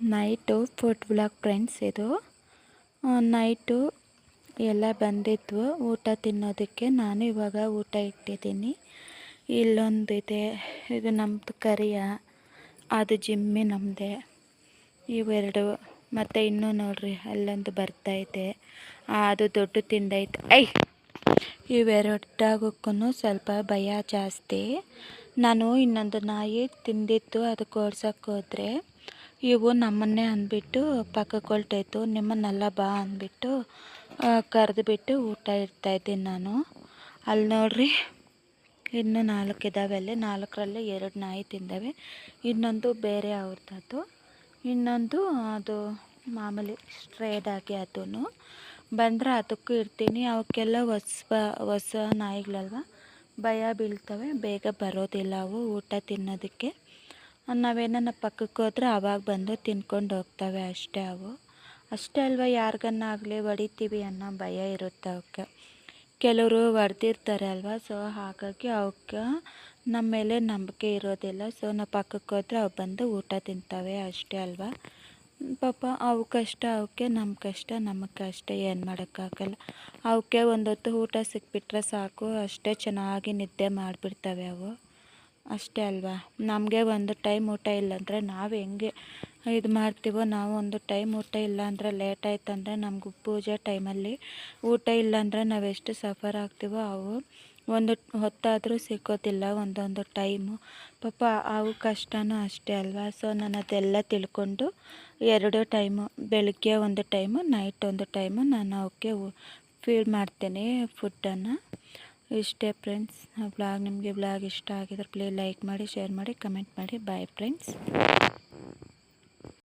Night food vlog friends ಇದು. Night ಎಲ್ಲ ಬಂದಿದ್ವು. ಊಟ ತಿನ್ನೋದಕ್ಕೆ ನಾನು ಇವಾಗ ಊಟ ಇಟ್ಟಿದ್ದೀನಿ. ಇಲ್ಲೊಂದಿದೆ. ಇದು ನಮ್ಮದು ಕರಿಯ. ಅದು ಜಿಮ್ಮಿ ನಮ್ಮದೇ ಇವೆರಡು. ಮತ್ತು ಇನ್ನೂ ನೋಡ್ರಿ, ಅಲ್ಲೊಂದು ಬರ್ತೈತೆ ಅದು ದೊಡ್ಡ ತಿಂದೈತೆ ಐ! ಇವೆರಡಾಗಕ್ಕೂ ಸ್ವಲ್ಪ ಭಯ ಜಾಸ್ತಿ. ನಾನು ಇನ್ನೊಂದು ನಾಯಿ ತಿಂದಿತ್ತು ಅದು ಓಡ್ಸೋಕ್ಕೆ ಇವು ನಮ್ಮನ್ನೇ ಅಂದ್ಬಿಟ್ಟು ಪಕ್ಕಕ್ಕೆ ಹೊಲ್ಟೋಯ್ತು ನಿಮ್ಮನ್ನೆಲ್ಲ ಬಾ ಅಂದ್ಬಿಟ್ಟು ಕರೆದುಬಿಟ್ಟು ಊಟ ಇಡ್ತಾಯಿದ್ದೀನಿ ನಾನು. ಅಲ್ಲಿ ನೋಡ್ರಿ, ಇನ್ನು ನಾಲ್ಕು ಇದ್ದಾವೆ ಅಲ್ಲಿ. ನಾಲ್ಕರಲ್ಲಿ ಎರಡು ನಾಯಿ ತಿಂದವೆ. ಇನ್ನೊಂದು ಬೇರೆ ಅವ್ರದ್ದು. ಇನ್ನೊಂದು ಅದು ಮಾಮೂಲಿ ಸ್ಟ್ರೇಡಾಗಿ ಅದೂ ಬಂದರೆ ಅದಕ್ಕೂ ಇರ್ತೀನಿ ಅವಕ್ಕೆಲ್ಲ ಹೊಸ ಹೊಸ ನಾಯಿಗಳಲ್ವ? ಭಯ ಬೀಳ್ತವೆ. ಬೇಗ ಬರೋದಿಲ್ಲ ಅವು ಊಟ ತಿನ್ನೋದಕ್ಕೆ. ನಾವೇನ ಪಕ್ಕಕ್ಕೆ ಹೋದ್ರೆ ಅವಾಗ ಬಂದು ತಿನ್ಕೊಂಡು ಹೋಗ್ತವೆ ಅಷ್ಟೇ ಅವು. ಅಷ್ಟೇ ಅಲ್ವ, ಯಾರಿಗನ್ನಾಗಲಿ ಹೊಡಿತೀವಿ ಅನ್ನೋ ಭಯ ಇರುತ್ತೆ ಅವಕ್ಕೆ ಕೆಲವರು ಹೊಡೆದಿರ್ತಾರೆ ಅಲ್ವಾ, ಸೊ ಹಾಗಾಗಿ ಅವಕ್ಕೆ ನಮ್ಮ ಮೇಲೆ ನಂಬಿಕೆ ಇರೋದಿಲ್ಲ. ಸೊ ನಾವು ಪಕ್ಕಕ್ಕೆ ಹೋದ್ರೆ ಅವು ಬಂದು ಊಟ ತಿಂತವೆ ಅಷ್ಟೇ ಅಲ್ವಾ. ಪಾಪ ಅವು ಕಷ್ಟ ಅವಕ್ಕೆ ನಮ್ಮ ಕಷ್ಟ, ನಮಗೆ ಕಷ್ಟ, ಏನು ಮಾಡೋಕ್ಕಾಗಲ್ಲ. ಅವಕ್ಕೆ ಒಂದೊತ್ತು ಊಟ ಸಿಕ್ಬಿಟ್ರೆ ಸಾಕು, ಅಷ್ಟೇ ಚೆನ್ನಾಗಿ ನಿದ್ದೆ ಮಾಡಿಬಿಡ್ತವೆ ಅವು. ಅಷ್ಟೇ ಅಲ್ವಾ? ನಮಗೆ ಒಂದು ಟೈಮ್ ಊಟ ಇಲ್ಲಾಂದರೆ ನಾವು ಹೆಂಗೆ ಇದು ಮಾಡ್ತೀವೋ ನಾವು ಒಂದು ಟೈಮ್ ಊಟ ಇಲ್ಲಾಂದರೆ ಲೇಟ್ ಆಯ್ತಂದರೆ ನಮ್ಗೆ ಪೂಜೆ ಟೈಮಲ್ಲಿ ಊಟ ಇಲ್ಲಾಂದರೆ ನಾವೆಷ್ಟು ಸಫರ್ ಆಗ್ತೀವೋ ಅವು ಒಂದು ಹೊತ್ತಾದರೂ ಸಿಕ್ಕೋದಿಲ್ಲ ಒಂದೊಂದು ಟೈಮು ಪಾಪ ಅವು ಕಷ್ಟನೂ ಅಷ್ಟೇ ಅಲ್ವಾ? ಸೊ ನಾನು ಅದೆಲ್ಲ ತಿಳ್ಕೊಂಡು ಎರಡು ಟೈಮು ಬೆಳಗ್ಗೆ ಒಂದು ಟೈಮು ನೈಟ್ ಒಂದು ಟೈಮು ನಾನು ಅವಕ್ಕೆ ಫೀಡ್ ಮಾಡ್ತೇನೆ ಫುಡ್ಡನ್ನು ಇಷ್ಟೇ ಫ್ರೆಂಡ್ಸ್. ಬ್ಲಾಗ್ ನಿಮಗೆ ಬ್ಲಾಗ್ ಇಷ್ಟ ಆಗಿದ್ರೆ ಪ್ಲೇ ಲೈಕ್ ಮಾಡಿ ಶೇರ್ ಮಾಡಿ ಕಮೆಂಟ್ ಮಾಡಿ. Bye friends